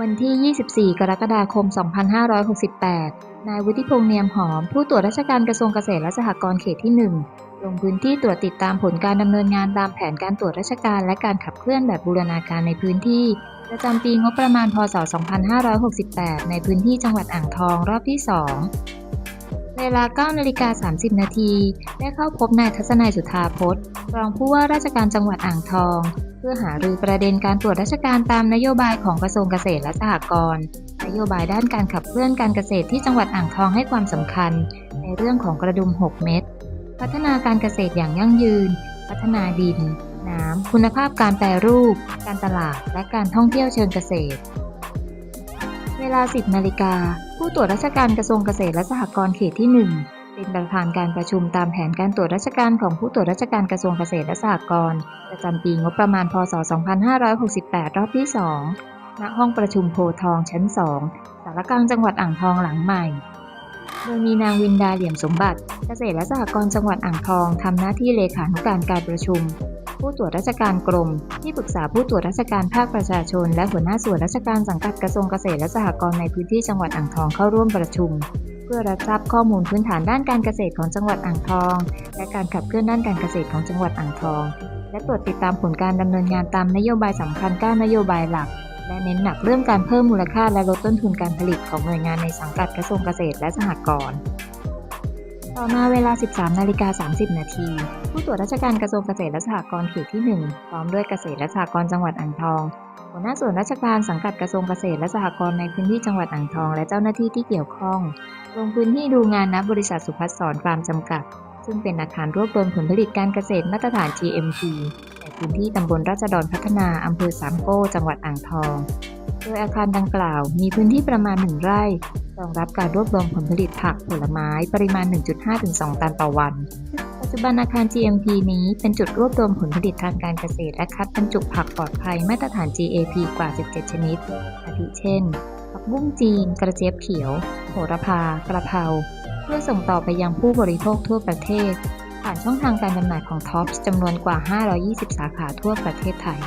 วันที่ 24 กรกฎาคม 2568 นายวุฒิพงษ์เนียมหอม ผู้ตรวจราชการกระทรวงเกษตรและสหกรณ์เขตที่ 1 ลงพื้นที่ตรวจติดตามผลการดำเนินงานตามแผนการตรวจราชการและการขับเคลื่อนแบบบูรณาการในพื้นที่ ประจำปีงบประมาณ พศ 2568 ในพื้นที่จังหวัดอ่างทองรอบที่ 2 เวลา 9 นาฬิกา 30 นาที ได้เข้าพบนายทัศนัยสุธาพจน์ รองผู้ว่าราชการจังหวัดอ่างทอง เพื่อหารือประเด็นการตรวจราชการตามนโยบายของกระทรวงเกษตรและสหกรณ์นโยบายด้านการขับเคลื่อนการเกษตรที่จังหวัดอ่างทองให้ความสำคัญ ในเรื่องของกระดุม 6 เม็ดพัฒนาการเกษตรอย่างยั่งยืน พัฒนาดิน น้ำ คุณภาพการแปรรูป การตลาด และการท่องเที่ยวเชิงเกษตร เวลา 10 นาฬิกา ผู้ตรวจราชการกระทรวงเกษตรและสหกรณ์เขตที่ 1 เป็นประธานการประชุมตามแผนการตรวจราชการของผู้ตรวจราชการกระทรวงเกษตรและสหกรณ์ประจำปีงบประมาณพศ 2568 รอบที่ 2 ณ ห้องประชุมโพทองชั้น 2 สารกลางจังหวัดอ่างทองหลังใหม่ โดยมีนางวินดาเหลี่ยมสมบัติ เกษตรและสหกรณ์จังหวัดอ่างทองทำหน้าที่เลขานุการการประชุม ผู้ตรวจราชการกรม ที่ปรึกษาผู้ตรวจราชการภาคประชาชน และหัวหน้าส่วนราชการสังกัดกระทรวงเกษตรและสหกรณ์ในพื้นที่จังหวัดอ่างทองเข้าร่วมประชุม พื่อรับทราบข้อมูลพื้นฐานด้านการเกษตรของจังหวัดอ่างทอง และการขับเคลื่อนด้านการเกษตรของจังหวัดอ่างทอง และตรวจติดตามผลการดำเนินงานตามนโยบายสำคัญ9นโยบายหลัก และเน้นหนักเรื่องการเพิ่มมูลค่าและลดต้นทุนการผลิตของหน่วยงานในสังกัดกระทรวงเกษตรและสหกรณ์ ต่อมาเวลา 13นาฬิกา30 นาที ผู้ตรวจราชการกระทรวงเกษตรและสหกรณ์เขตที่ 1 พร้อมด้วยเกษตรและสหกรณ์จังหวัดอ่างทอง หัวหน้าส่วนราชการสังกัดกระทรวงเกษตรและสหกรณ์ในพื้นที่จังหวัดอ่างทอง และเจ้าหน้าที่ที่เกี่ยวข้อง ลงพื้นที่ดูงานณบริษัทสุพัฒสอนฟาร์มจำกัด ซึ่งเป็นอาคารรวบรวมผลผลิตการเกษตรมาตรฐาน GMP ในพื้นที่ตำบลราษฎรพัฒนาอำเภอสามโก้ จังหวัดอ่างทอง โดยอาคารดังกล่าว มีพื้นที่ประมาณ1ไร่ รองรับการรวบรวมผลผลิตผักผลไม้ปริมาณ 1.5-2ตันต่อวัน ปัจจุบันอาคาร GMP นี้เป็นจุดรวบรวมผลผลิตทางการเกษตรและคัดบรรจุผักปลอดภัยมาตรฐาน GAP กว่า 17 ชนิด อาทิเช่น ผักบุ้งจีน กระเจี๊ยบเขียว โหระพา กระเพรา เพื่อส่งต่อไปยังผู้บริโภคทั่วประเทศ ผ่านช่องทางการจำหน่ายของท็อปจำนวนกว่า 520 สาขาทั่วประเทศไทย